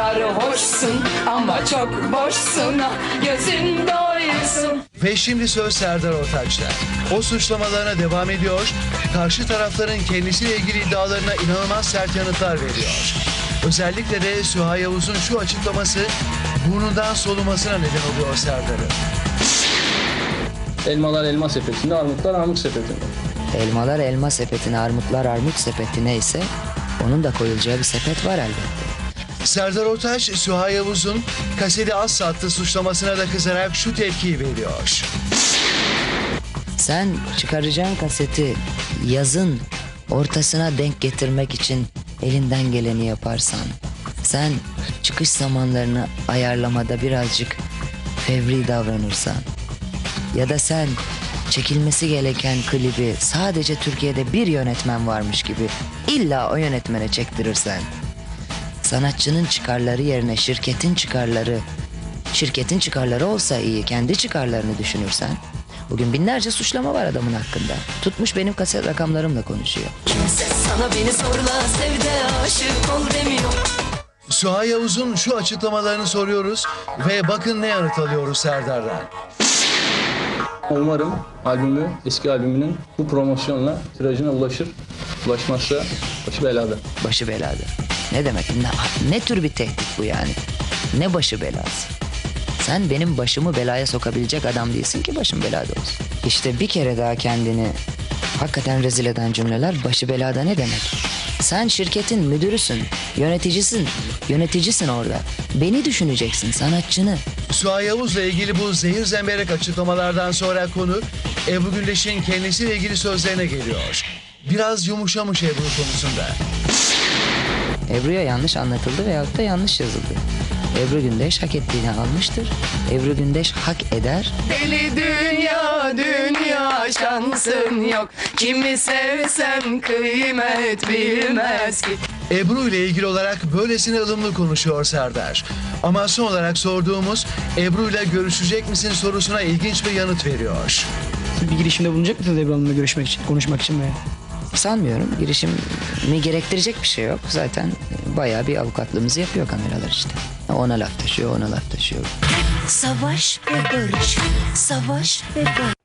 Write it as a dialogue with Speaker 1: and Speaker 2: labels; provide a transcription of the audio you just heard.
Speaker 1: kadar hoşsun ama çok boşsun ah, gözün doysun.
Speaker 2: Ve şimdi söz Serdar Ortaç'ta. O suçlamalarına devam ediyor, karşı tarafların kendisiyle ilgili iddialarına inanılmaz sert yanıtlar veriyor. Özellikle de Süha Yavuz'un şu açıklaması burnundan solumasına neden oluyor Serdar'ın.
Speaker 3: Elmalar elma sepetinde, armutlar armut sepetinde.
Speaker 4: Elmalar elma sepetine, armutlar armut sepetine ise onun da koyulacağı bir sepet var elbette.
Speaker 2: Serdar Ortaç, Süha Yavuz'un kaseti az sattı suçlamasına da kızarak şu tepkiyi veriyor.
Speaker 4: Sen çıkaracağın kaseti yazın ortasına denk getirmek için elinden geleni yaparsan, sen çıkış zamanlarını ayarlamada birazcık fevri davranırsan ya da sen çekilmesi gereken klibi sadece Türkiye'de bir yönetmen varmış gibi illa o yönetmene çektirirsen, sanatçının çıkarları yerine şirketin çıkarları, şirketin çıkarları olsa iyi, kendi çıkarlarını düşünürsen, bugün binlerce suçlama var adamın hakkında. Tutmuş benim kaset rakamlarımla konuşuyor.
Speaker 5: Kimse sana beni zorla sevde aşık ol demiyor
Speaker 2: Süha Yavuz'un şu açıklamalarını soruyoruz ve bakın ne yanıt alıyoruz Serdar'dan.
Speaker 3: Umarım albümü, eski albümünün bu promosyonla tirajına ulaşır. Ulaşmazsa başı belada.
Speaker 4: Başı belada. Ne demek? Ne, ne tür bir tehdit bu yani? Ne başı belası? Sen benim başımı belaya sokabilecek adam değilsin ki başım belada olsun. İşte bir kere daha kendini hakikaten rezil eden cümleler başı belada ne demek? Sen şirketin müdürüsün, yöneticisin, yöneticisin orada. Beni düşüneceksin, sanatçını.
Speaker 2: Süha Yavuz'la ilgili bu zehir zemberek açıklamalardan sonra konu Ebru Gündeş'in kendisiyle ilgili sözlerine geliyor. Biraz yumuşamış Ebru konusunda.
Speaker 4: Ebru'ya yanlış anlatıldı veyahut da yanlış yazıldı. Ebru Gündeş hak ettiğini almıştır. Ebru Gündeş hak eder.
Speaker 1: Deli dünya dünya şansın yok. Kimi sevsem kıymet bilmez ki.
Speaker 2: Ebru ile ilgili olarak böylesine ılımlı konuşuyor Serdar. Ama son olarak sorduğumuz Ebru ile görüşecek misin sorusuna ilginç bir yanıt veriyor.
Speaker 6: Bir girişimde bulunacak mısınız Ebru Hanım'la görüşmek için, konuşmak için veya?
Speaker 4: Sanmıyorum. Girişimi gerektirecek bir şey yok. Zaten bayağı bir avukatlığımızı yapıyor kameralar işte. Ona laf taşıyor, ona laf taşıyor.
Speaker 5: Savaş ve barış Savaş ve barış